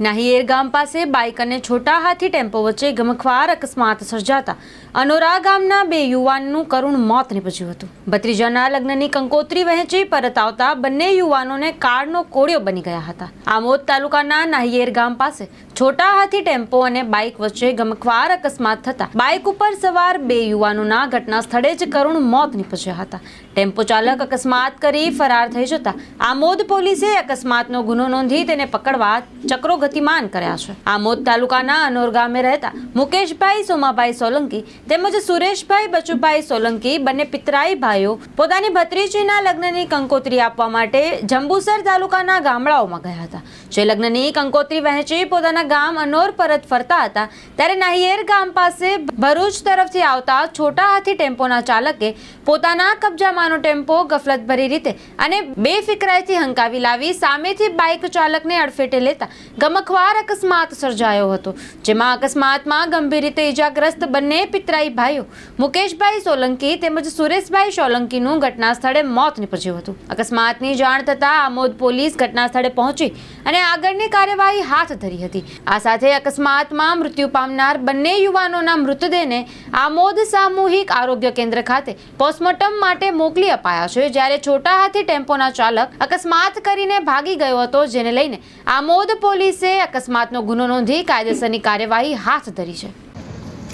નાહિયેર ગામ પાસે બાઇક અને છોટા હાથી ટેમ્પો વચ્ચે ગમખ્વાર અકસ્માત સર્જાતા અનોરા ગામના બે યુવાનનું કરુણ મોત નીપજ્યું હતું. ભત્રીજાના લગ્નની કંકોત્રી વહેંચી પરત આવતા બંને યુવાનોને કાળનો કોળિયો બની ગયા હતા. આમોદ તાલુકાના નાહિયેર ગામ પાસે છોટા હાથી ટેમ્પો અને બાઇક વચ્ચે ગમખ્વાર અકસ્માત થતા બાઇક ઉપર સવાર બે યુવાનોના ઘટના સ્થળે જ કરુણ મોત નીપજ્યા હતા. ટેમ્પો ચાલક અકસ્માત કરી ફરાર થઈ જતા આમોદ પોલીસે અકસ્માતનો ગુનો નોંધી તેને પકડવા ચક્રો ગતિમાન કર્યા છે. આમોદ તાલુકાના અનોર ગામે રહેતા મુકેશભાઈ, સોમાભાઈ સોલંકી તેમજ સુરેશભાઈ, બચુભાઈ સોલંકી બંને પિતરાઈ ભાઈઓ પોતાની ભત્રીજીના લગ્નની કંકોત્રી આપવા માટે જંબુસર તાલુકાના ગામડાઓમાં ગયા હતા. જે લગ્નની કંકોત્રી વહેંચી પોતાના ગામ અનોર પરત ફરતા હતા, ત્યારે નાહિયેર ગામ પાસે ભરૂચ તરફથી આવતા છોટા હાથી ટેમ્પોના ચાલકે પોતાના કબજામાંનો ટેમ્પો ગફલતભરી રીતે અને બેફિકરાઈથી હંકાવી લાવી સામેથી બાઇક ચાલકને અડફેટે લેતા ગમખ્વાર અકસ્માત સર્જાયો હતો, જેમાં અકસ્માતમાં ગંભીર રીતે ઈજાગ્રસ્ત બંને પિતરાઈ ભાઈઓ, મુકેશભાઈ સોલંકી તેમજ સુરેશભાઈ સોલંકીનું ઘટના સ્થળે મોત નીપજ્યું હતું. અકસ્માતની જાણ થતાં આમોદ પોલીસ ઘટના સ્થળે પહોંચી અને આગળની કાર્યવાહી હાથ ધરી હતી. આ સાથે અકસ્માતમાં મૃત્યુ પામનાર બંને યુવાનોના મૃતદેહને આમોદ સામૂહિક આરોગ્ય કેન્દ્ર ખાતે પોસ્ટમોર્ટમ માટે મોકલી અપાયા છે, જ્યારે છોટા હાથી ટેમ્પોના ચાલક અકસ્માત કરીને ભાગી ગયો હતો, જેને લઈને આમોદ પોલીસે અકસ્માતનો ગુનો નોંધી કાયદેસરની કાર્યવાહી હાથ ધરી છે.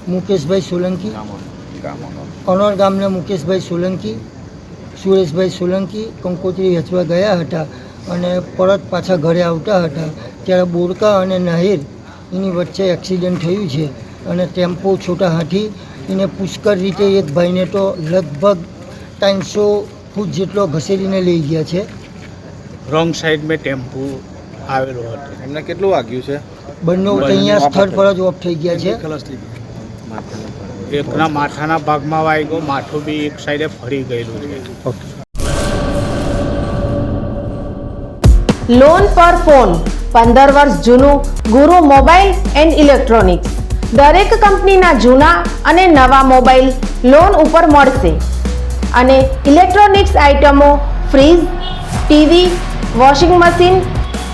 મુકેશભાઈ સોલંકી. અનોર ગામના મુકેશભાઈ સોલંકી સુરેશભાઈ સોલંકી કંકોત્રી વેચવા ગયા હતા અને પરત પાછા ઘરે આવતા હતા. ત્યારે બોરકા અને નાહિર એની વચ્ચે એક્સિડન્ટ થયું છે અને ટેમ્પો છોટા હાથી એને પુષ્કળ રીતે એક ભાઈને તો લગભગ ત્રણસો ફૂટ જેટલો ઘસેડીને લઈ ગયા છે. રોંગ સાઈડ મેં ટેમ્પો આવેલો હતો. એમને કેટલું વાગ્યું છે? બંને અહીંયા સ્થળ પર જ ઓફ થઈ ગયા છે. એકના માથાના ભાગમાં વાગ્યો માથું બી એક સાઈડે ફરી ગયેલું છે. લોન પર ફોન પંદર વર્ષ જૂનું ગુરુ મોબાઈલ એન્ડ ઇલેક્ટ્રોનિક્સ. દરેક કંપનીના જૂના અને નવા મોબાઈલ લોન ઉપર મળશે. અને ઇલેક્ટ્રોનિક્સ આઇટમો fridge TV washing machine